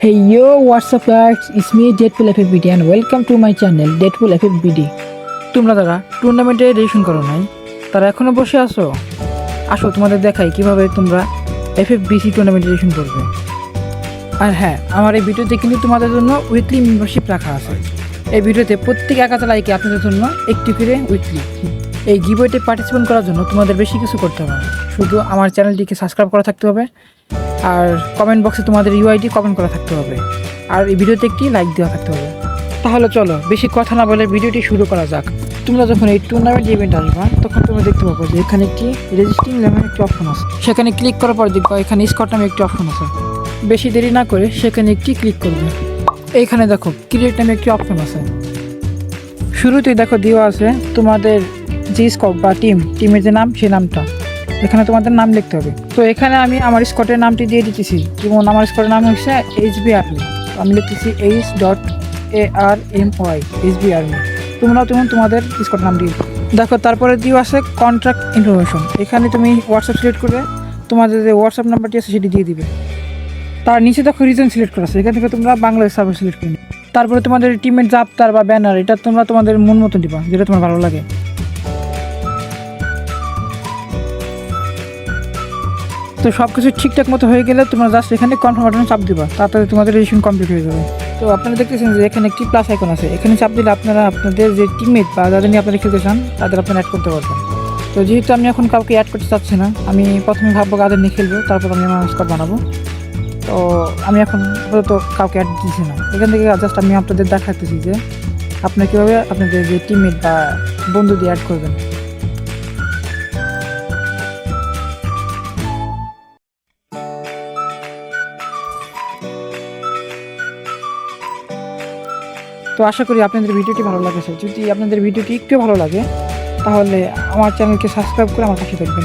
Hey yo, what's up guys? It's me Deadpool FFBD and welcome to my channel Deadpool FFBD. তোমরা যারা টুর্নামেন্টে registration করো নাই তারা এখনও বসে আছো আসো তোমাদের দেখাই কীভাবে তোমরা এফএফবিসি টুর্নামেন্টে রেজিস্ট্রেশন করবে আর হ্যাঁ আমার এই ভিডিওতে কিন্তু তোমাদের জন্য উইকলি মেম্বারশিপ রাখা আছে এই ভিডিওতে প্রত্যেক একাতে লাইকে আপনাদের জন্য একটি করে উইকলি এই গিবইতে পার্টিসিপেট করার জন্য তোমাদের বেশি কিছু করতে হবে। শুধু আমার চ্যানেলটিকে সাবস্ক্রাইব করা থাকতে হবে আর কমেন্ট বক্সে তোমাদের ইউআইডি কমেন্ট করা থাকতে হবে। আর এই ভিডিওতে একটি লাইক দেওয়া থাকতে হবে। তাহলে চলো, বেশি কথা না বলে ভিডিওটি শুরু করা যাক। তোমরা যখন এই টুর্নামেন্ট ইভেন্ট আসবা, তখন তোমরা দেখতে পাবো যে এখানে একটি রেজিস্ট্রিং নামে একটি অপশন আছে। সেখানে ক্লিক করার পর দেখবা এখানে স্কট নামে একটি অপশন আছে। বেশি দেরি না করে সেখানে একটি ক্লিক করবে। এইখানে দেখো ক্রিয়েট নামে একটি অপশন আছে। শুরুতেই দেখো দেওয়া আছে তোমাদের যে স্কট বা টিম টিমের যে নাম, সেই নামটা। এখানে তোমাদের নাম লিখতে হবে। তো এখানে আমি আমার স্কটের নামটি দিয়ে দিতেছি। যেমন আমার স্কটের নাম হচ্ছে এইচ বি আর্মি আমি লিখতেছি H dot A R M Y H B army তোমরাও তেমন তোমাদের স্কটের নাম দিয়ে দেখো, তারপরে দিও আছে কন্ট্রাক্ট ইনফরমেশন এখানে তুমি হোয়াটসঅ্যাপ সিলেক্ট করে তোমাদের যে হোয়াটসঅ্যাপ নাম্বারটি আছে সেটি দিয়ে দিবে। তার নিচে দেখো রিজন সিলেক্ট করা আছে। এখান থেকে তোমরা বাংলাদেশ সার্ভার সিলেক্ট করে তারপরে তোমাদের টিমের জাপতার বা ব্যানার এটা তোমরা তোমাদের মন মতো দিবা, যেটা তোমার ভালো লাগে। তো সব কিছু ঠিকঠাক মতো হয়ে গেলে তোমরা জাস্ট এখানে কনফার্ম বাটনে চাপ দিবা, তাড়াতাড়ি তোমাদের রেজিস্ট্রেশন কমপ্লিট হয়ে যাবে। তো আপনারা দেখতেছেন যে এখানে একটি প্লাস আইকন আছে, এখানে চাপ দিলে আপনারা আপনাদের যে টিমমেট বা যাদের নিয়ে আপনারা খেলতে চান, তাদের আপনারা অ্যাড করতে পারবেন। তো যেহেতু আমি এখন কাউকে অ্যাড করতে চাচ্ছি না, আমি প্রথমে ভাববো কাদের নিয়ে খেলব, তারপর আমি আমার স্কট বানাবো। তো আমি এখন আপাতত কাউকে অ্যাড দিচ্ছি না। এখান থেকে জাস্ট আমি আপনাদের দেখাতেছি যে আপনারা কীভাবে আপনাদের যে টিমমেট বা বন্ধু দিয়ে অ্যাড করবেন। তো আশা করি আপনাদের ভিডিওটি ভালো লাগেছে। যদি আপনাদের ভিডিওটি একটু ভালো লাগে, তাহলে আমার চ্যানেলকে সাবস্ক্রাইব করে আমার পাশে থাকবেন।